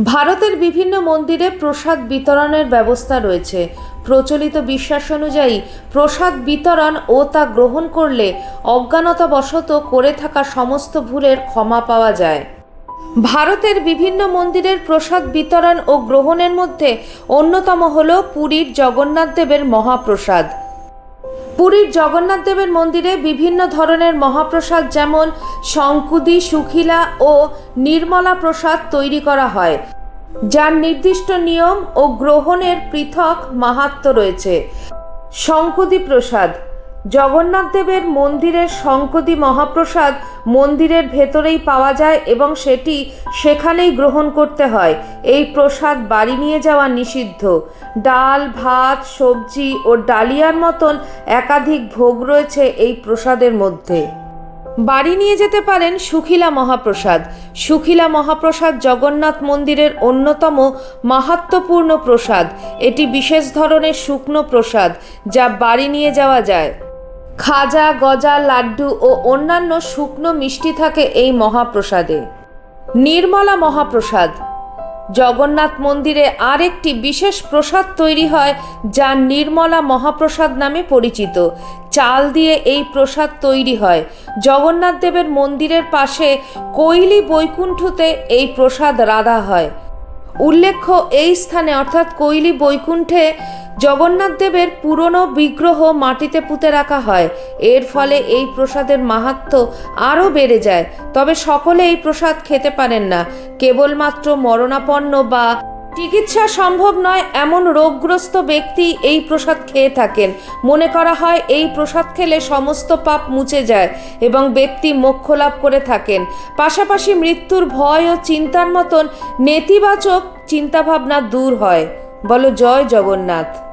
ভারতের বিভিন্ন মন্দিরে প্রসাদ বিতরণের ব্যবস্থা রয়েছে। প্রচলিত বিশ্বাস অনুযায়ী প্রসাদ বিতরণ ও তা গ্রহণ করলে অজ্ঞানতাবশত করে থাকা সমস্ত ভুলের ক্ষমা পাওয়া যায়। ভারতের বিভিন্ন মন্দিরের প্রসাদ বিতরণ ও গ্রহণের মধ্যে অন্যতম হল পুরীর জগন্নাথ দেবের মহাপ্রসাদ। পুরীর জগন্নাথ দেবের মন্দিরে বিভিন্ন ধরনের মহাপ্রসাদ যেমন শঙ্কুদি, সুখিলা ও নির্মলা প্রসাদ তৈরি করা হয়। যার নির্দিষ্ট নিয়ম ও গ্রহণের পৃথক মাহাত্ম রয়েছে। শঙ্কুদি প্রসাদ জগন্নাথ দেবের মন্দিরের শঙ্কদি মহাপ্রসাদ মন্দিরের ভেতরেই পাওয়া যায় এবং সেটি সেখানেই গ্রহণ করতে হয়। এই প্রসাদ বাড়ি নিয়ে যাওয়া নিষিদ্ধ। ডাল, ভাত, সবজি ও ডালিয়ার মতন একাধিক ভোগ রয়েছে এই প্রসাদের মধ্যে। বাড়ি নিয়ে যেতে পারেন সুখিলা মহাপ্রসাদ। সুখিলা মহাপ্রসাদ জগন্নাথ মন্দিরের অন্যতম মাহাত্ম্যপূর্ণ প্রসাদ। এটি বিশেষ ধরনের শুকনো প্রসাদ যা বাড়ি নিয়ে যাওয়া যায়। খাজা, গজা, লাড্ডু ও অন্যান্য শুকনো মিষ্টি থাকে এই মহাপ্রসাদে। নির্মলা মহাপ্রসাদ। জগন্নাথ মন্দিরে আরেকটি বিশেষ প্রসাদ তৈরি হয়, যা নির্মলা মহাপ্রসাদ নামে পরিচিত। চাল দিয়ে এই প্রসাদ তৈরি হয়। জগন্নাথ দেবের মন্দিরের পাশে কৈলি বৈকুণ্ঠতে এই প্রসাদ রাধা হয়। উল্লেখ্য, এই স্থানে অর্থাৎ কৈলি বৈকুণ্ঠে জগন্নাথ দেবের পুরনো বিগ্রহ মাটিতে পুঁতে রাখা হয়। এর ফলে এই প্রসাদের মাহাত্ম আরও বেড়ে যায়। তবে সকলে এই প্রসাদ খেতে পারেন না। কেবলমাত্র মরণাপন্ন বা চিকিৎসা সম্ভব নয় এমন রোগগ্রস্ত ব্যক্তি এই প্রসাদ খেয়ে থাকেন। মনে করা হয় এই প্রসাদ খেলে সমস্ত পাপ মুছে যায় এবং ব্যক্তি মোক্ষ লাভ করে থাকেন। পাশাপাশি মৃত্যুর ভয় ও চিন্তার মতন নেতিবাচক চিন্তাভাবনা দূর হয়। বলো জয় জগন্নাথ।